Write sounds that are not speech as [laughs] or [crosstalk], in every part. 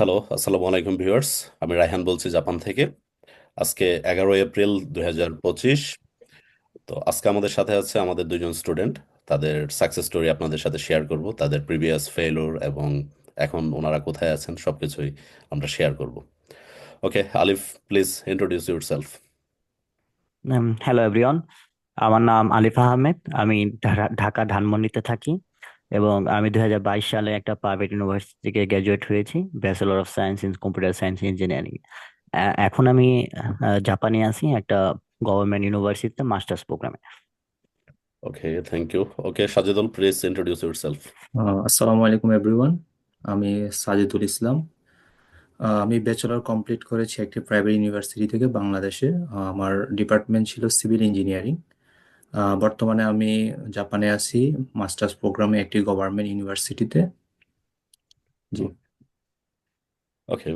Hello আসসালামু আলাইকুম viewers আমি রায়হান বলছি জাপান থেকে। আজকে এগারোই এপ্রিল দুই হাজার পঁচিশ। তো আজকে আমাদের সাথে আছে আমাদের দুজন স্টুডেন্ট। তাদের সাকসেস স্টোরি আপনাদের সাথে শেয়ার করব। তাদের প্রিভিয়াস ফেইলুর এবং এখন ওনারা কোথায় আছেন সবকিছুই আমরা শেয়ার করব। Okay, Alif, please introduce yourself hello everyone আমার নাম আলিফ আহমেদ। আমি ঢাকা ধানমন্ডিতে থাকি। এবং আমি দুই হাজার বাইশ সালে একটা প্রাইভেট ইউনিভার্সিটি থেকে গ্র্যাজুয়েট হয়েছি bachelor of science in computer science engineering এখন আমি জাপানে আছি একটা গভর্নমেন্ট ইউনিভার্সিটিতে মাস্টার্স প্রোগ্রামে okay thank you okay Sajedul please introduce yourself ah, আসসালামু আলাইকুম এভরিওয়ান আমি সাজিদুল ইসলাম। আমি ব্যাচেলর কমপ্লিট করেছি একটি প্রাইভেট ইউনিভার্সিটি থেকে বাংলাদেশে। আমার ডিপার্টমেন্ট ছিল সিভিল ইঞ্জিনিয়ারিং বর্তমানে আমি জাপানে আছি মাস্টার্স প্রোগ্রামে একটি গভর্নমেন্ট ইউনিভার্সিটিতে। জি। ওকে।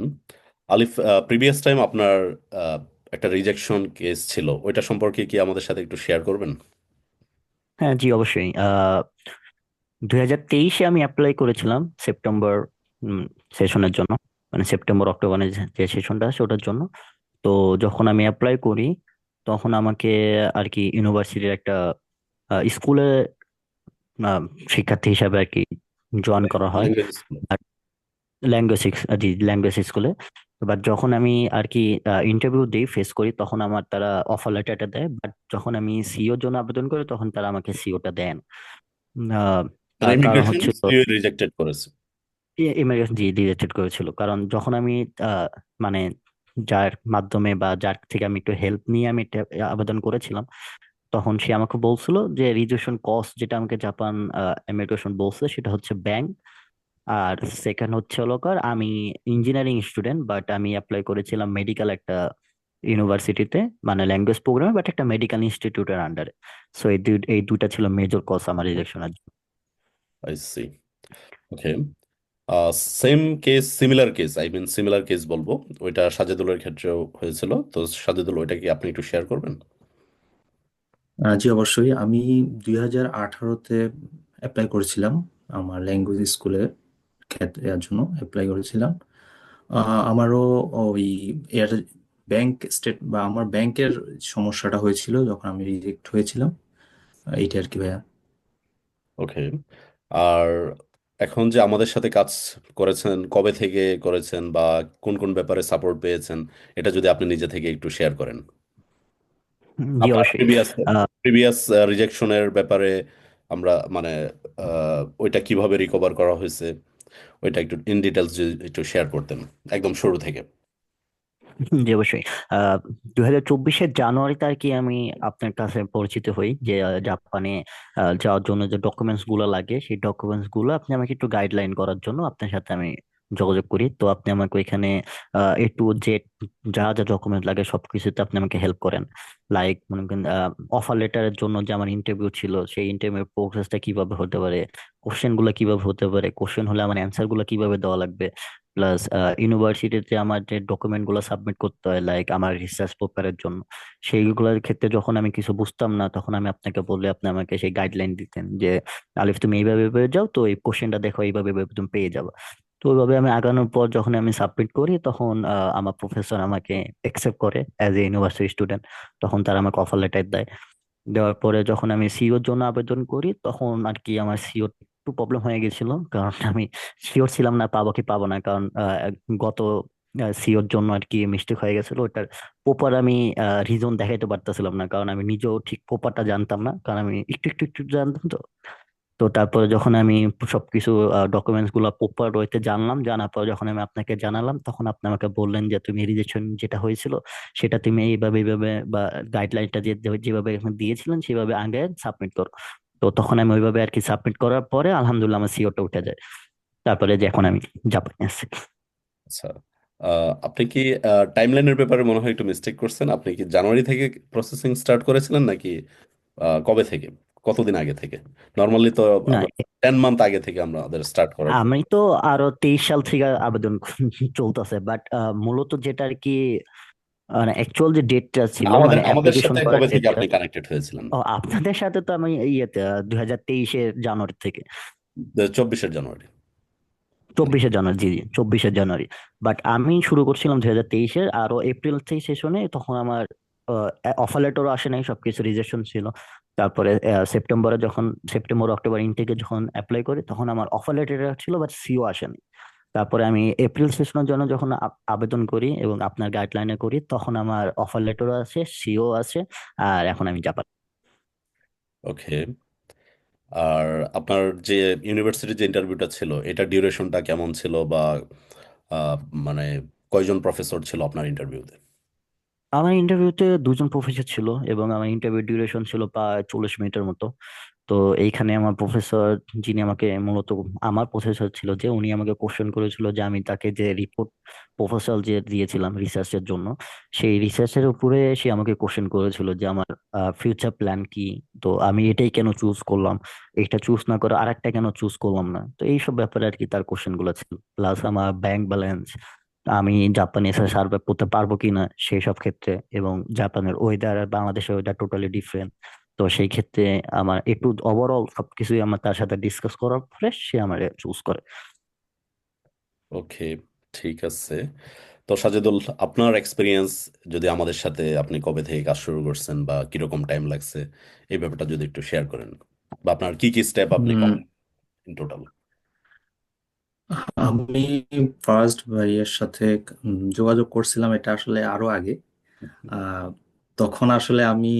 আলিফ প্রিভিয়াস টাইম আপনার আহ, একটা রিজেকশন কেস ছিল ওইটা সম্পর্কে কি আমাদের সাথে একটু শেয়ার করবেন? হ্যাঁ জি অবশ্যই। আহ দুই হাজার তেইশে আমি অ্যাপ্লাই করেছিলাম সেপ্টেম্বর সেশনের জন্য মানে সেপ্টেম্বর অক্টোবরে যে যে সেশনটা আছে ওটার জন্য। তো যখন আমি অ্যাপ্লাই করি তখন আমাকে আর কি ইউনিভার্সিটির একটা স্কুলে শিক্ষার্থী হিসাবে আর কি জয়েন করা হয়। ল্যাঙ্গুয়েজ জি ল্যাঙ্গুয়েজ স্কুলে বাট যখন আমি আর কি ইন্টারভিউ দিই ফেস করি তখন আমার তারা অফার লেটারটা দেয়। বাট যখন আমি সিওর জন্য আবেদন করি তখন তারা আমাকে সিওটা দেন। তার কারণ ইমিগ্রেশন হচ্ছিল রিজেক্টেড করেছে। ইমিগ্রেশন জি রিজেক্টেড করেছিল। কারণ যখন আমি মানে যার মাধ্যমে বা যার থেকে আমি একটু হেল্প নিয়ে আমি এটা আবেদন করেছিলাম, তখন সে আমাকে বলছিল যে রিজেকশন কস্ট যেটা আমাকে জাপান ইমিগ্রেশন বলছে সেটা হচ্ছে ব্যাংক আর সেকেন্ড হচ্ছে হলোকার আমি ইঞ্জিনিয়ারিং স্টুডেন্ট বাট আমি অ্যাপ্লাই করেছিলাম মেডিকেল একটা ইউনিভার্সিটিতে মানে ল্যাঙ্গুয়েজ প্রোগ্রামে বাট একটা মেডিকেল ইনস্টিটিউটের আন্ডারে সো এই এই দুইটা ছিল মেজর কজ আমার রিজেকশনের জন্য। I see okay same case similar case I mean similar case বলব। ওইটা সাজেদুলের ক্ষেত্রেও হয়েছিল। তো সাজেদুল ওইটা কি আপনি একটু শেয়ার করবেন? আহ, জি অবশ্যই। আমি দুই হাজার আঠারোতে অ্যাপ্লাই করেছিলাম আমার ল্যাঙ্গুয়েজ স্কুলে ক্ষেত্রের জন্য অ্যাপ্লাই করেছিলাম। আহ, আমারও ওই এর ব্যাংক স্টেট বা আমার ব্যাংকের সমস্যাটা হয়েছিল যখন আমি রিজেক্ট হয়েছিলাম। এইটা আর কি ভাইয়া। ওকে আর এখন যে আমাদের সাথে কাজ করেছেন কবে থেকে করেছেন বা কোন কোন ব্যাপারে সাপোর্ট পেয়েছেন এটা যদি আপনি নিজে থেকে একটু শেয়ার করেন। হুম, জি আপনার অবশ্যই। প্রিভিয়াস প্রিভিয়াস রিজেকশনের ব্যাপারে আমরা মানে ওইটা কীভাবে রিকভার করা হয়েছে ওইটা একটু ইন ডিটেলস যদি একটু শেয়ার করতেন একদম শুরু থেকে। জি অবশ্যই। আহ দুই হাজার চব্বিশের জানুয়ারিতে আর কি আমি আপনার কাছে পরিচিত হই যে জাপানে আহ, যাওয়ার জন্য যে ডকুমেন্টসগুলো লাগে সেই ডকুমেন্টসগুলো আপনি আমাকে একটু গাইডলাইন করার জন্য আপনার সাথে আমি যোগাযোগ করি। তো আপনি আমাকে ওইখানে এ টু জেড যা যা ডকুমেন্ট লাগে সবকিছুতে আপনি আমাকে হেল্প করেন। লাইক মনে করেন অফার লেটারের জন্য যে আমার ইন্টারভিউ ছিল সেই ইন্টারভিউ প্রসেসটা কীভাবে হতে পারে কোশ্চেনগুলো কীভাবে হতে পারে কোশ্চেন হলে আমার অ্যান্সারগুলো কীভাবে দেওয়া লাগবে প্লাস ইউনিভার্সিটিতে আমার যে ডকুমেন্টগুলো সাবমিট করতে হয় লাইক আমার রিসার্চ পেপারের জন্য, সেইগুলোর ক্ষেত্রে যখন আমি কিছু বুঝতাম না, তখন আমি আপনাকে বললে আপনি আমাকে সেই গাইডলাইন দিতেন যে, আলিফ তুমি এইভাবে এইভাবে যাও, তো এই কোশ্চেনটা দেখো, এইভাবে তুমি পেয়ে যাবে। তো ওইভাবে আমি আগানোর পর যখন আমি সাবমিট করি, তখন আমার প্রফেসর আমাকে অ্যাকসেপ্ট করে অ্যাজ এ ইউনিভার্সিটি স্টুডেন্ট তখন তারা আমাকে অফার লেটার দেয়। দেওয়ার পরে যখন আমি সিওর জন্য আবেদন করি, তখন আর কি আমার সিওর একটু প্রবলেম হয়ে গেছিল। কারণ আমি শিওর ছিলাম না পাবো কি পাবো না। কারণ গত সিওর জন্য আর কি মিস্টেক হয়ে গেছিল। ওটার প্রপার আমি রিজন দেখাইতে পারতেছিলাম না। কারণ আমি নিজেও ঠিক প্রপারটা জানতাম না। কারণ আমি একটু একটু একটু জানতাম তো। তো তারপরে যখন আমি সবকিছু ডকুমেন্টসগুলো প্রপার ওয়েতে জানলাম, জানার পর যখন আমি আপনাকে জানালাম, তখন আপনি আমাকে বললেন যে, তুমি রিজেকশন যেটা হয়েছিল, সেটা তুমি এইভাবে এইভাবে বা গাইডলাইনটা যেভাবে দিয়েছিলেন, সেভাবে আগে সাবমিট করো। তো তখন আমি ওইভাবে আর কি সাবমিট করার পরে আলহামদুলিল্লাহ আমার সিওটা উঠে যায়। তারপরে যে এখন আমি জাপানে আছি। আচ্ছা আপনি কি টাইমলাইনের ব্যাপারে মনে হয় একটু মিস্টেক করছেন? আপনি কি জানুয়ারি থেকে প্রসেসিং স্টার্ট করেছিলেন নাকি কবে থেকে? কতদিন আগে থেকে? নর্মালি তো টেন মান্থ আগে থেকে আমরা আমাদের স্টার্ট করার আমি তো আরও তেইশ সাল থেকে আবেদন [laughs] চলতেছে বাট মূলত যেটা আর কি মানে অ্যাকচুয়াল যে ডেটটা ছিল আমাদের মানে আমাদের অ্যাপ্লিকেশন সাথে করার কবে থেকে ডেটটা আপনি কানেক্টেড হয়েছিলেন? ও আপনাদের সাথে তো আমি ইয়েতে দুই হাজার তেইশের জানুয়ারি থেকে। চব্বিশের জানুয়ারি। চব্বিশে জানুয়ারি জি জি চব্বিশে জানুয়ারি। বাট আমি শুরু করছিলাম দুই হাজার তেইশের আরও এপ্রিল থেকে সেশনে তখন আমার অফার লেটারও আসে নাই সবকিছু রিজেকশন ছিল। তারপরে সেপ্টেম্বরে যখন সেপ্টেম্বর অক্টোবর ইনটেকে যখন অ্যাপ্লাই করি তখন আমার অফার লেটার ছিল বাট সিও আসেনি। তারপরে আমি এপ্রিল সেশনের জন্য যখন আবেদন করি এবং আপনার গাইডলাইনে করি তখন আমার অফার লেটারও আছে সিও আছে আর এখন আমি জাপান ওকে আর আপনার যে ইউনিভার্সিটির যে ইন্টারভিউটা ছিল এটা ডিউরেশনটা কেমন ছিল বা মানে কয়জন প্রফেসর ছিল আপনার ইন্টারভিউতে আমার ইন্টারভিউতে দুজন প্রফেসর ছিল এবং আমার ইন্টারভিউ ডিউরেশন ছিল প্রায় চল্লিশ মিনিটের মতো। তো এইখানে আমার প্রফেসর যিনি আমাকে মূলত, আমার প্রফেসর ছিল যে উনি আমাকে কোশ্চেন করেছিল যে আমি তাকে যে রিপোর্ট প্রপোজাল যে দিয়েছিলাম রিসার্চের জন্য, সেই রিসার্চের উপরে সে আমাকে কোশ্চেন করেছিল যে আমার ফিউচার প্ল্যান কি? তো আমি এটাই কেন চুজ করলাম? এটা চুজ না করে আরেকটা কেন চুজ করলাম না? তো এইসব ব্যাপারে আর কি তার কোশ্চেনগুলো ছিল। প্লাস আমার ব্যাংক ব্যালেন্স আমি জাপানে এসে সার্ভাইভ করতে পারব কিনা সেই সব ক্ষেত্রে এবং জাপানের ওয়েদার আর বাংলাদেশের ওয়েদার টোটালি ডিফারেন্ট তো সেই ক্ষেত্রে আমার একটু ওভারঅল সবকিছুই আমার তার সাথে ডিসকাস করার পরে সে আমার চুজ করে। ওকে ঠিক আছে। তো সাজেদুল আপনার এক্সপিরিয়েন্স যদি আমাদের সাথে আপনি কবে থেকে কাজ শুরু করছেন বা কীরকম টাইম লাগছে এই ব্যাপারটা যদি একটু শেয়ার করেন। বা আপনার কি কি স্টেপ আপনি ইন টোটাল আমি ফার্স্ট ভাইয়ের সাথে যোগাযোগ করছিলাম এটা আসলে আরও আগে। আহ, তখন আসলে আমি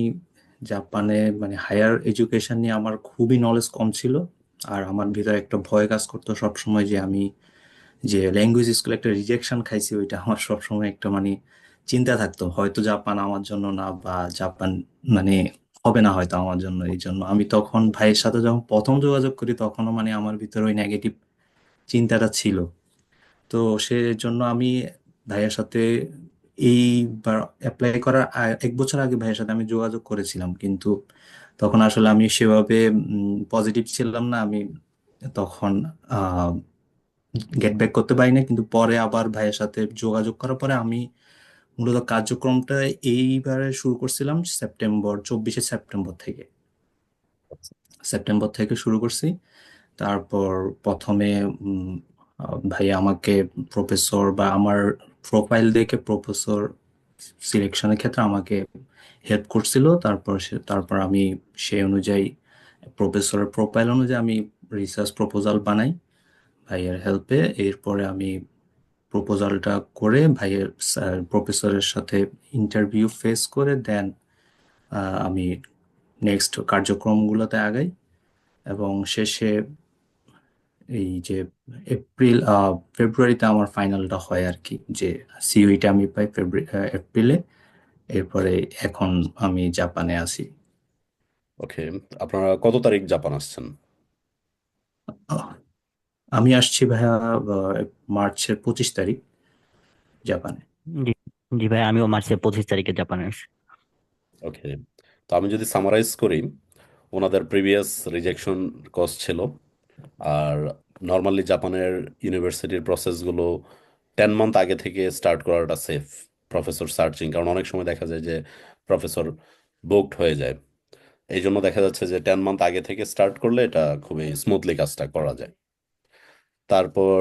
জাপানে মানে হায়ার এডুকেশন নিয়ে আমার খুবই নলেজ কম ছিল। আর আমার ভিতরে একটা ভয় কাজ করতো সবসময় যে আমি যে ল্যাঙ্গুয়েজ স্কুলে একটা রিজেকশন খাইছি, ওইটা আমার সবসময় একটা মানে চিন্তা থাকতো। হয়তো জাপান আমার জন্য না বা জাপান মানে হবে না হয়তো আমার জন্য এই জন্য। আমি তখন ভাইয়ের সাথে যখন প্রথম যোগাযোগ করি, তখনও মানে আমার ভিতরে ওই নেগেটিভ চিন্তাটা ছিল। তো সেজন্য আমি ভাইয়ের সাথে এইবার অ্যাপ্লাই করার এক বছর আগে ভাইয়ের সাথে আমি যোগাযোগ করেছিলাম, কিন্তু তখন আসলে আমি সেভাবে পজিটিভ ছিলাম না। আমি তখন গেট ব্যাক করতে পারি না কিন্তু পরে আবার ভাইয়ের সাথে যোগাযোগ করার পরে আমি মূলত কার্যক্রমটা এইবারে শুরু করছিলাম সেপ্টেম্বর, চব্বিশে সেপ্টেম্বর থেকে। সেপ্টেম্বর থেকে শুরু করছি। তারপর প্রথমে ভাই আমাকে প্রফেসর বা আমার প্রোফাইল দেখে প্রফেসর সিলেকশনের ক্ষেত্রে আমাকে হেল্প করছিল। তারপর সে, তারপর আমি সেই অনুযায়ী প্রফেসরের প্রোফাইল অনুযায়ী আমি রিসার্চ প্রপোজাল বানাই ভাইয়ের হেল্পে এরপরে আমি প্রপোজালটা করে ভাইয়ের প্রফেসরের সাথে ইন্টারভিউ ফেস করে দেন আমি নেক্সট কার্যক্রমগুলোতে আগাই। এবং শেষে এই যে এপ্রিল আহ, ফেব্রুয়ারিতে আমার ফাইনালটা হয় আর কি যে সিইউইটা আমি পাই ফেব্রুয়ারি এপ্রিলে এরপরে এখন আমি জাপানে আছি। ওকে আপনারা কত তারিখ জাপান আসছেন? আমি আসছি ভাইয়া মার্চের পঁচিশ তারিখ জাপানে। জি জি ভাই আমিও মার্চের পঁচিশ তারিখে জাপানে আসছি। ওকে তো আমি যদি সামারাইজ করি ওনাদের প্রিভিয়াস রিজেকশন কজ ছিল আর নর্মালি জাপানের ইউনিভার্সিটির প্রসেসগুলো টেন মান্থ আগে থেকে স্টার্ট করাটা সেফ প্রফেসর সার্চিং কারণ অনেক সময় দেখা যায় যে প্রফেসর বুকড হয়ে যায়। এই জন্য দেখা যাচ্ছে যে টেন মান্থ আগে থেকে স্টার্ট করলে এটা খুবই স্মুথলি কাজটা করা যায়। তারপর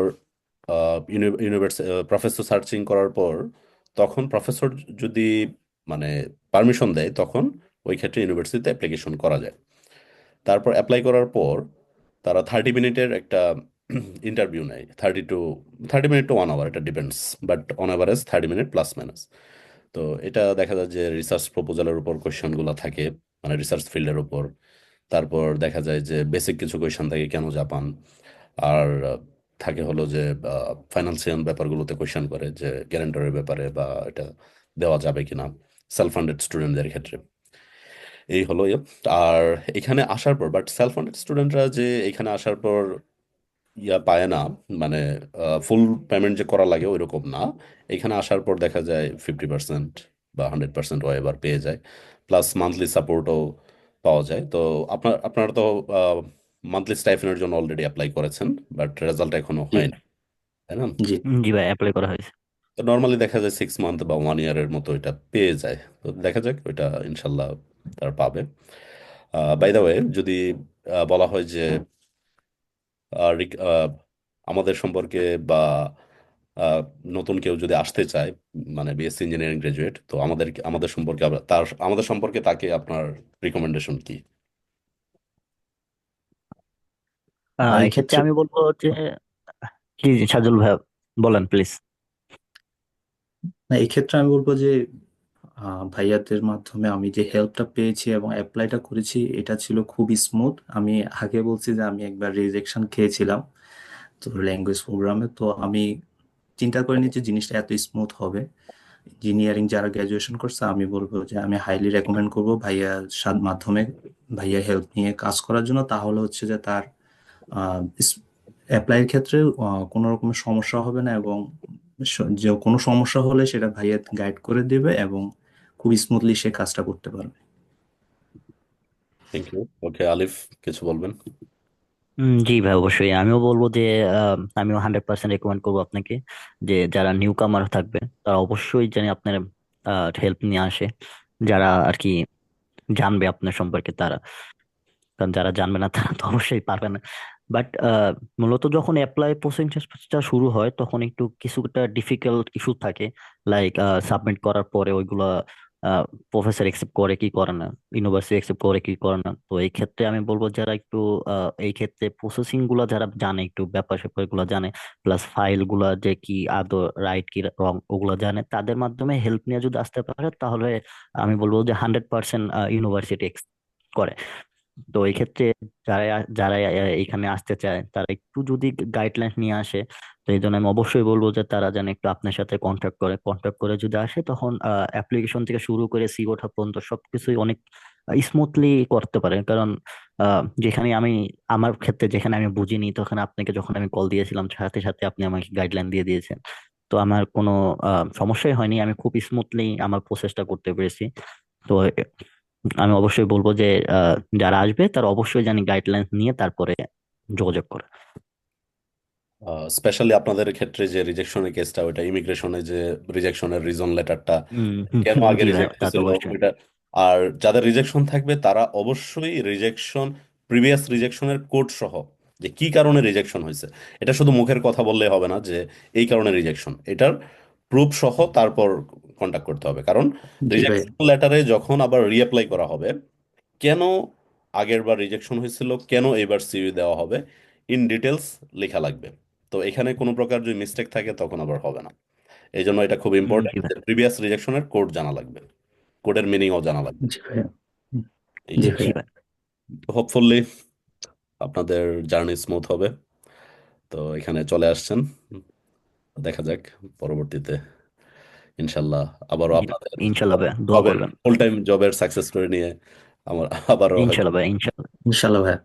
ইউনিভার্সিটি প্রফেসর সার্চিং করার পর তখন প্রফেসর যদি মানে পারমিশন দেয় তখন ওই ক্ষেত্রে ইউনিভার্সিটিতে অ্যাপ্লিকেশন করা যায়। তারপর অ্যাপ্লাই করার পর তারা থার্টি মিনিটের একটা ইন্টারভিউ নেয়। Thirty to thirty minute to one hour এটা depends but on average thirty minute plus minus তো এটা দেখা যায় যে রিসার্চ প্রপোজালের উপর কোয়েশ্চেনগুলো থাকে মানে রিসার্চ ফিল্ডের উপর। তারপর দেখা যায় যে বেসিক কিছু কোয়েশ্চেন থাকে, কেন জাপান? আর থাকে হলো যে ফাইন্যান্সিয়াল ব্যাপারগুলোতে কোয়েশ্চেন করে যে গ্যারান্টরের ব্যাপারে বা এটা দেওয়া যাবে কিনা সেলফ ফান্ডেড স্টুডেন্টদের ক্ষেত্রে। এই হলো ইয়ে। আর এখানে আসার পর বাট সেলফ ফান্ডেড স্টুডেন্টরা যে এখানে আসার পর ইয়া পায় না মানে ফুল পেমেন্ট যে করা লাগে ওইরকম না। এখানে আসার পর দেখা যায় ফিফটি পার্সেন্ট বা হান্ড্রেড পার্সেন্ট এবার পেয়ে যায়। প্লাস মান্থলি সাপোর্টও পাওয়া যায়। তো আপনার আপনারা তো মান্থলি স্টাইফেনের জন্য অলরেডি অ্যাপ্লাই করেছেন বাট রেজাল্ট এখনও হয়নি তাই না? জি জি ভাই অ্যাপ্লাই করা হয়েছে। তো নর্মালি দেখা যায় সিক্স মান্থ বা ওয়ান ইয়ারের মতো এটা পেয়ে যায়। তো দেখা যাক ওইটা ইনশাল্লাহ তারা পাবে। বাই দ্য ওয়ে যদি আহ, বলা হয় যে আমাদের সম্পর্কে বা আহ, নতুন কেউ যদি আসতে চায় মানে বিএসসি ইঞ্জিনিয়ারিং গ্রাজুয়েট তো আমাদের আমাদের সম্পর্কে তার আমাদের সম্পর্কে তাকে আপনার রিকমেন্ডেশন কি? আহ, এক্ষেত্রে আমি বলব যে জি জি সাজুল ভাই বলেন প্লিজ না এই ক্ষেত্রে আমি বলব যে ভাইয়াদের মাধ্যমে আমি যে হেল্পটা পেয়েছি এবং অ্যাপ্লাইটা করেছি, এটা ছিল খুবই স্মুথ আমি আগে বলছি যে আমি একবার রিজেকশন খেয়েছিলাম তো ল্যাঙ্গুয়েজ প্রোগ্রামে তো আমি চিন্তা করিনি যে জিনিসটা এত স্মুথ হবে। ইঞ্জিনিয়ারিং যারা গ্র্যাজুয়েশন করছে, আমি বলব যে আমি হাইলি রেকমেন্ড করব ভাইয়ার সাথ, মাধ্যমে ভাইয়া হেল্প নিয়ে কাজ করার জন্য। তাহলে হচ্ছে যে তার অ্যাপ্লাইয়ের ক্ষেত্রে কোনো রকমের সমস্যা হবে না এবং যে কোনো সমস্যা হলে সেটা ভাইয়া গাইড করে দেবে এবং খুব স্মুথলি সে কাজটা করতে পারবে। থ্যাংক ইউ ওকে আলিফ কিছু বলবেন? জি ভাই অবশ্যই। আমিও বলব যে আহ, আমিও হান্ড্রেড পার্সেন্ট রেকমেন্ড করব আপনাকে যে যারা নিউ কামার থাকবে তারা অবশ্যই জানি আপনার হেল্প নিয়ে আসে। যারা আর কি জানবে আপনার সম্পর্কে তারা। কারণ যারা জানবে না তারা তো অবশ্যই পারবে না। বাট মূলত যখন অ্যাপ্লাই প্রসেসটা শুরু হয় তখন একটু কিছুটা ডিফিকাল্ট ইস্যু থাকে। লাইক সাবমিট করার পরে ওইগুলা প্রফেসর একসেপ্ট করে কি করে না? ইউনিভার্সিটি একসেপ্ট করে কি করে না? তো এই ক্ষেত্রে আমি বলব যারা একটু এই ক্ষেত্রে প্রসেসিংগুলা যারা জানে, একটু ব্যাপার স্যাপারগুলা জানে প্লাস ফাইলগুলা যে কি আদৌ রাইট কি রং ওগুলা জানে, তাদের মাধ্যমে হেল্প নিয়ে যদি আসতে পারে, তাহলে আমি বলব যে হান্ড্রেড পার্সেন্ট ইউনিভার্সিটি করে। তো এই ক্ষেত্রে যারা যারা এখানে আসতে চায়, তারা একটু যদি গাইডলাইন নিয়ে আসে তো এই জন্য আমি অবশ্যই বলব যে তারা যেন একটু আপনার সাথে কন্ট্যাক্ট করে। কন্ট্যাক্ট করে যদি আসে তখন অ্যাপ্লিকেশন থেকে শুরু করে সি ওঠা পর্যন্ত সবকিছুই অনেক স্মুথলি করতে পারে কারণ যেখানে আমি, আমার ক্ষেত্রে যেখানে আমি বুঝিনি তখন আপনাকে যখন আমি কল দিয়েছিলাম, সাথে সাথে আপনি আমাকে গাইডলাইন দিয়ে দিয়েছেন। তো আমার কোনো সমস্যাই হয়নি। আমি খুব স্মুথলি আমার প্রসেসটা করতে পেরেছি। তো আমি অবশ্যই বলব যে যারা আসবে তারা অবশ্যই জানি গাইডলাইন নিয়ে তারপরে যোগাযোগ করে। স্পেশালি আপনাদের ক্ষেত্রে যে রিজেকশনের কেসটা ওইটা ইমিগ্রেশনে যে রিজেকশনের রিজন লেটারটা কেন আগে রিজেক্ট হয়েছিল ওইটা আর যাদের রিজেকশন থাকবে তারা অবশ্যই রিজেকশন প্রিভিয়াস রিজেকশনের কোড সহ যে কি কারণে রিজেকশন হয়েছে এটা শুধু মুখের কথা বললে হবে না যে এই কারণে রিজেকশন এটার প্রুফ সহ তারপর কন্ট্যাক্ট করতে হবে। কারণ রিজেকশন লেটারে যখন আবার রিঅ্যাপ্লাই করা হবে কেন আগের বার রিজেকশন হয়েছিল কেন এবার সিভি দেওয়া হবে ইন ডিটেলস লেখা লাগবে। তো এখানে কোনো প্রকার যদি মিস্টেক থাকে তখন আবার হবে না। এই জন্য এটা খুব ইম্পর্টেন্ট যে প্রিভিয়াস রিজেকশনের কোড জানা লাগবে। কোডের মিনিংও জানা লাগবে। জি ভাইয়া। হুম, এই জি যে জি ভাইয়া। ভাই হোপফুলি আপনাদের জার্নি স্মুথ হবে। তো এখানে চলে আসছেন। দেখা যাক পরবর্তীতে ইনশাল্লাহ আবারও আপনাদের ইনশাল্লাহ ভাই দোয়া জবের করবেন। ফুল টাইম জবের সাকসেস স্টোরি নিয়ে আমার আবারও ইনশাল্লাহ ভাই ইনশাল্লাহ। ইনশাল্লাহ ভাইয়া।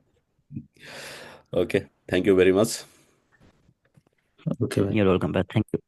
Okay thank you very much okay ভাই ইউর ওয়েলকাম ভাই থ্যাংক ইউ